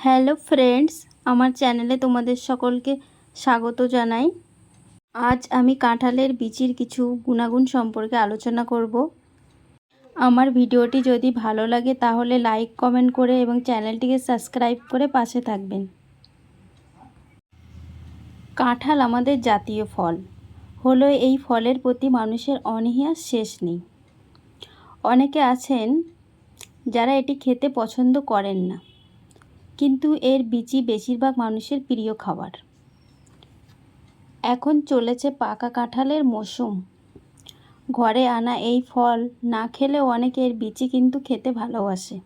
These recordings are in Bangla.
হ্যালো ফ্রেন্ডস, আমার চ্যানেলে তোমাদের সকলকে স্বাগত জানাই। আজ আমি কাঁঠালের বিচির কিছু গুণাগুণ সম্পর্কে আলোচনা করব। আমার ভিডিওটি যদি ভালো লাগে তাহলে লাইক, কমেন্ট করে এবং চ্যানেলটিকে সাবস্ক্রাইব করে পাশে থাকবেন। কাঁঠাল আমাদের জাতীয় ফল। হলো এই ফলের প্রতি মানুষের অনীহা শেষ নেই। অনেকে আছেন যারা এটি খেতে পছন্দ করেন না। কিন্তু এর বিচি বেশিরভাগ মানুষের প্রিয় খাবার। এখন চলেছে পাকা কাঁঠালের মৌসুম ঘরে আনা এই ফল না খেলেও অনেকে এর বিচি কিন্তু খেতে ভালোবাসে।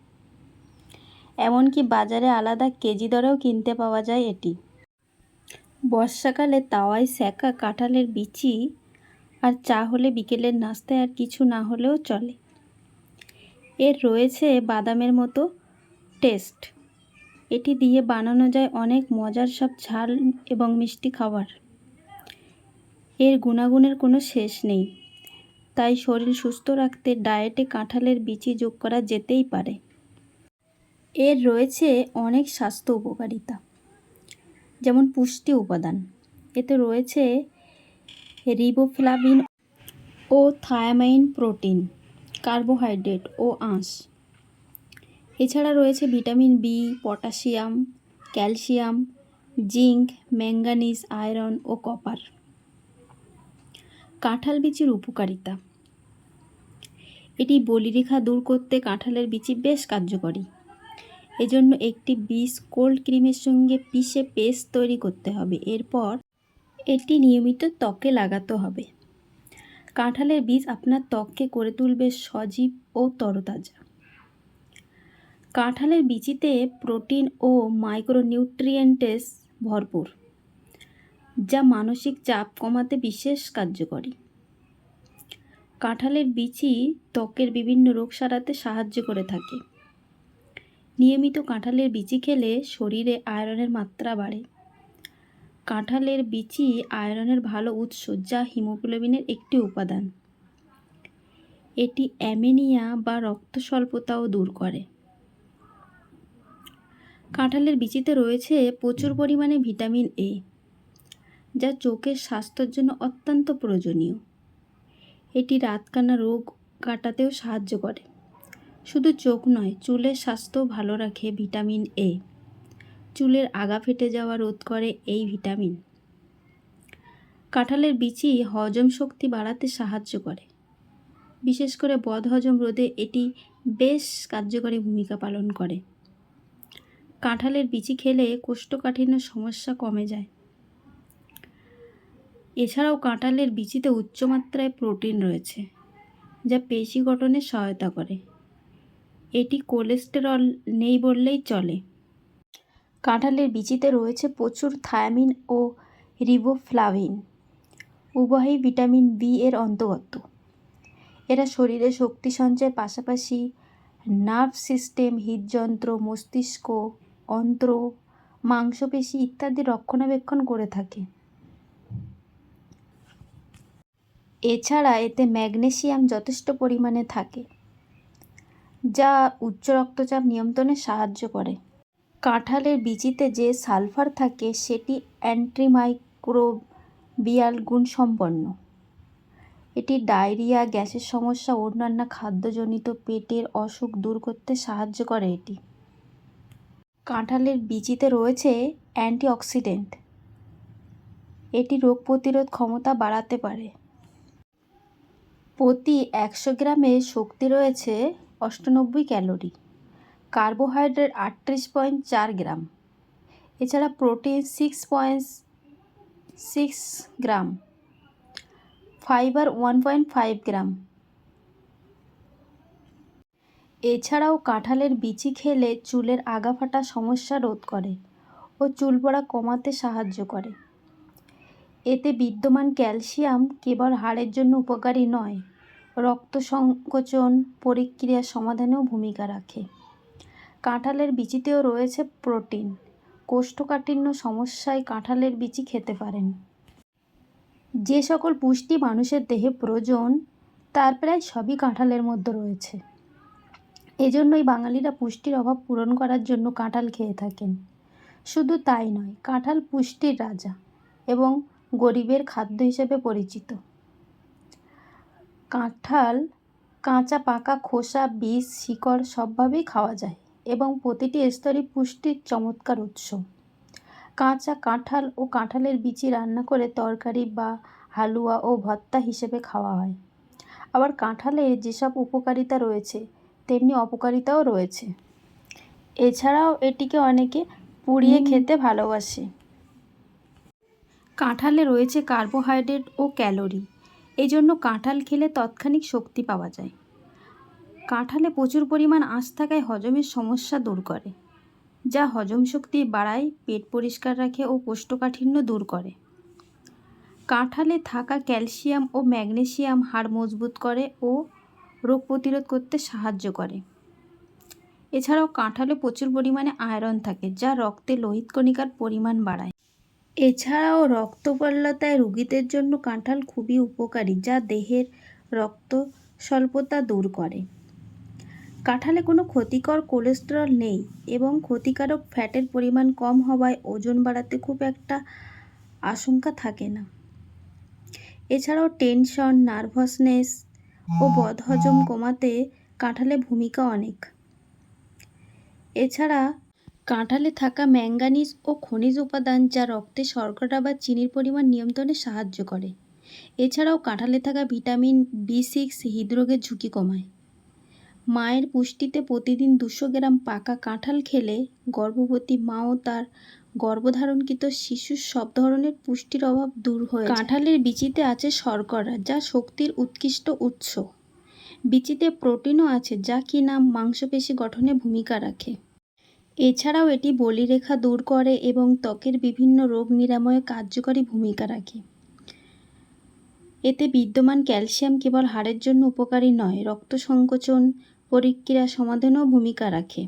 এমনকি বাজারে আলাদা কেজি দরেও কিনতে পাওয়া যায় এটি। বর্ষাকালে তাওয়ায় সেকা কাঁঠালের বিচি আর চা হলে বিকেলের নাস্তায় আর কিছু না হলেও চলে। এর রয়েছে বাদামের মতো টেস্ট। এটি দিয়ে বানানো যায় অনেক মজার সব ঝাল এবং মিষ্টি খাবার। এর গুণাগুণের কোনো শেষ নেই। তাই শরীর সুস্থ রাখতে ডায়েটে কাঁঠালের বিচি যোগ করা যেতেই পারে। এর রয়েছে অনেক স্বাস্থ্য উপকারিতা, যেমন পুষ্টি উপাদান। এতে রয়েছে রিবোফ্লাভিন ও থায়ামাইন প্রোটিন কার্বোহাইড্রেট ও আঁশ। এছাড়া রয়েছে vitamin B, potassium, calcium, zinc, manganese, iron ও কপার। কাঁঠাল বিচির উপকারিতা। এটি বলিরেখা দূর করতে কাঁঠালের বিচি বেশ কার্যকরী। এজন্য একটি বীজ কোল্ড ক্রিমের সঙ্গে পিষে পেস্ট তৈরি করতে হবে। এরপর এটি নিয়মিত ত্বকে লাগাতে হবে। কাঁঠালের বীজ আপনার ত্বককে করে তুলবে সজীব ও তরতাজা। কাঁঠালের বিচিতে প্রোটিন ও মাইক্রোনিউট্রিয়েন্টেস ভরপুর, যা মানসিক চাপ কমাতে বিশেষ কার্যকরী। কাঁঠালের বিচি ত্বকের বিভিন্ন রোগ সারাতে সাহায্য করে থাকে। নিয়মিত কাঁঠালের বিচি খেলে শরীরে আয়রনের মাত্রা বাড়ে। কাঁঠালের বিচি আয়রনের ভালো উৎস, যা হিমোগ্লোবিনের একটি উপাদান। এটি অ্যামেনিয়া বা রক্ত স্বল্পতাও দূর করে। কাঁঠালের বিচিতে রয়েছে প্রচুর পরিমাণে ভিটামিন এ যা চোখের স্বাস্থ্যের জন্য অত্যন্ত প্রয়োজনীয়। এটি রাতকানা রোগ কাটাতেও সাহায্য করে। শুধু চোখ নয় চুলের স্বাস্থ্য ভালো রাখে ভিটামিন এ। চুলের আগা ফেটে যাওয়া রোধ করে এই ভিটামিন। কাঁঠালের বিচি হজম শক্তি বাড়াতে সাহায্য করে। বিশেষ করে বদহজম রোধে এটি বেশ কার্যকরী ভূমিকা পালন করে। কাঁঠালের বিচি খেলে কোষ্ঠকাঠিন্য সমস্যা কমে যায়। এছাড়াও কাঁঠালের বিচিতে উচ্চমাত্রায় প্রোটিন রয়েছে, যা পেশি গঠনে সহায়তা করে। এটি কোলেস্টেরল নেই বললেই চলে। কাঁঠালের বিচিতে রয়েছে প্রচুর থায়ামিন ও রিবোফ্লাভিন, উভয়ই ভিটামিন বি এর অন্তর্গত। এরা শরীরে শক্তি সঞ্চয়ের পাশাপাশি নার্ভ সিস্টেম, হৃদযন্ত্র, মস্তিষ্ক অন্ত্র, মাংসপেশি ইত্যাদি রক্ষণাবেক্ষণ করে থাকে। এছাড়া এতে ম্যাগনেসিয়াম যথেষ্ট পরিমাণে থাকে, যা উচ্চ রক্তচাপ নিয়ন্ত্রণে সাহায্য করে। কাঁঠালের বিচিতে যে সালফার থাকে, সেটি অ্যান্টিমাইক্রোবিয়াল গুণসম্পন্ন। এটি ডায়রিয়া, গ্যাসের সমস্যা, অন্যান্য খাদ্যজনিত পেটের অসুখ দূর করতে সাহায্য করে এটি। কাঁঠালের বিচিতে রয়েছে অ্যান্টিঅক্সিডেন্ট। এটি রোগ প্রতিরোধ ক্ষমতা বাড়াতে পারে। প্রতি একশো গ্রামে শক্তি রয়েছে অষ্টানব্বই ক্যালোরি। কার্বোহাইড্রেট আটত্রিশ পয়েন্ট চার গ্রাম। এছাড়া protein six point six gram. Fibre one point five gram. এছাড়াও কাঁঠালের বিচি খেলে চুলের আগা ফাটা সমস্যা রোধ করে ও চুল পড়া কমাতে সাহায্য করে। এতে বিদ্যমান ক্যালসিয়াম কেবল হাড়ের জন্য উপকারী নয়, রক্ত সংকোচন পরিক্রিয়া সমাধানেও ভূমিকা রাখে। কাঁঠালের বিচিতেও রয়েছে প্রোটিন, কোষ্ঠকাঠিন্য সমস্যায় কাঁঠালের বিচি খেতে পারেন। যে সকল পুষ্টি মানুষের দেহে প্রয়োজন, তার প্রায় সবই কাঁঠালের মধ্যে রয়েছে। এজন্যই বাঙালিরা পুষ্টির অভাব পূরণ করার জন্য কাঁঠাল খেয়ে থাকেন। শুধু তাই নয়, কাঁঠাল পুষ্টির রাজা এবং গরিবের খাদ্য হিসেবে পরিচিত। কাঁঠাল, কাঁচা পাকা খোসা, বীজ, শিকড় সবভাবেই খাওয়া যায় এবং প্রতিটি স্তরই পুষ্টির চমৎকার উৎস। কাঁচা কাঁঠাল ও কাঁঠালের বিচি রান্না করে তরকারি বা হালুয়া ও ভত্তা হিসেবে খাওয়া হয়। আবার কাঁঠালের যেসব উপকারিতা রয়েছে তেমনি অপকারিতাও রয়েছে। এছাড়াও এটিকে অনেকে পুড়িয়ে খেতে ভালোবাসে। কাঁঠালে রয়েছে কার্বোহাইড্রেট ও ক্যালোরি। এই জন্য কাঁঠাল খেলে তৎক্ষণিক শক্তি পাওয়া যায়। কাঁঠালে প্রচুর পরিমাণ আঁশ থাকায় হজমের সমস্যা দূর করে যা হজম শক্তি বাড়ায় পেট পরিষ্কার রাখে ও কোষ্ঠকাঠিন্য দূর করে। কাঁঠালে থাকা ক্যালসিয়াম ও ম্যাগনেসিয়াম হাড় মজবুত করে ও রোগ প্রতিরোধ করতে সাহায্য করে। এছাড়াও কাঁঠালে প্রচুর পরিমাণে আয়রন থাকে, যা রক্তে লোহিত কণিকার পরিমাণ বাড়ায়। এছাড়াও রক্তপল্লতায় রোগীদের জন্য কাঁঠাল খুবই উপকারী, যা দেহের রক্ত স্বল্পতা দূর করে। কাঁঠালে কোনো ক্ষতিকর কোলেস্টেরল নেই এবং ক্ষতিকারক ফ্যাটের পরিমাণ কম হওয়ায় ওজন বাড়াতে খুব একটা আশঙ্কা থাকে না। এছাড়াও টেনশন নার্ভাসনেস ও বদহজম কমাতে কাঁঠালে ভূমিকা অনেক। এছাড়া কাঁঠালে থাকা ম্যাঙ্গানিজ ও খনিজ উপাদান যা রক্তে শর্করা বা চিনির পরিমাণ নিয়ন্ত্রণে সাহায্য করে। এছাড়াও কাঁঠালে থাকা ভিটামিন বি সিক্স হৃদরোগের ঝুঁকি কমায়। মায়ের পুষ্টিতে প্রতিদিন দুশো গ্রাম পাকা কাঁঠাল খেলে গর্ভবতী মা ও তার গর্ভধারণকৃত শিশুর সব ধরনের পুষ্টির অভাব দূর হয়ে কাঁঠালের বিচিতে আছে শর্করা, যা শক্তির উৎকৃষ্ট উৎস। বিচিতে প্রোটিনও আছে, যা কিনা মাংসপেশি গঠনে ভূমিকা রাখে। এছাড়াও এটি বলিরেখা দূর করে এবং ত্বকের বিভিন্ন রোগ নিরাময়ে কার্যকরী ভূমিকা রাখে। এতে বিদ্যমান ক্যালসিয়াম কেবল হাড়ের জন্য উপকারী নয়, রক্ত সংকোচন, প্রক্রিয়া সমাধানেও ভূমিকা রাখে।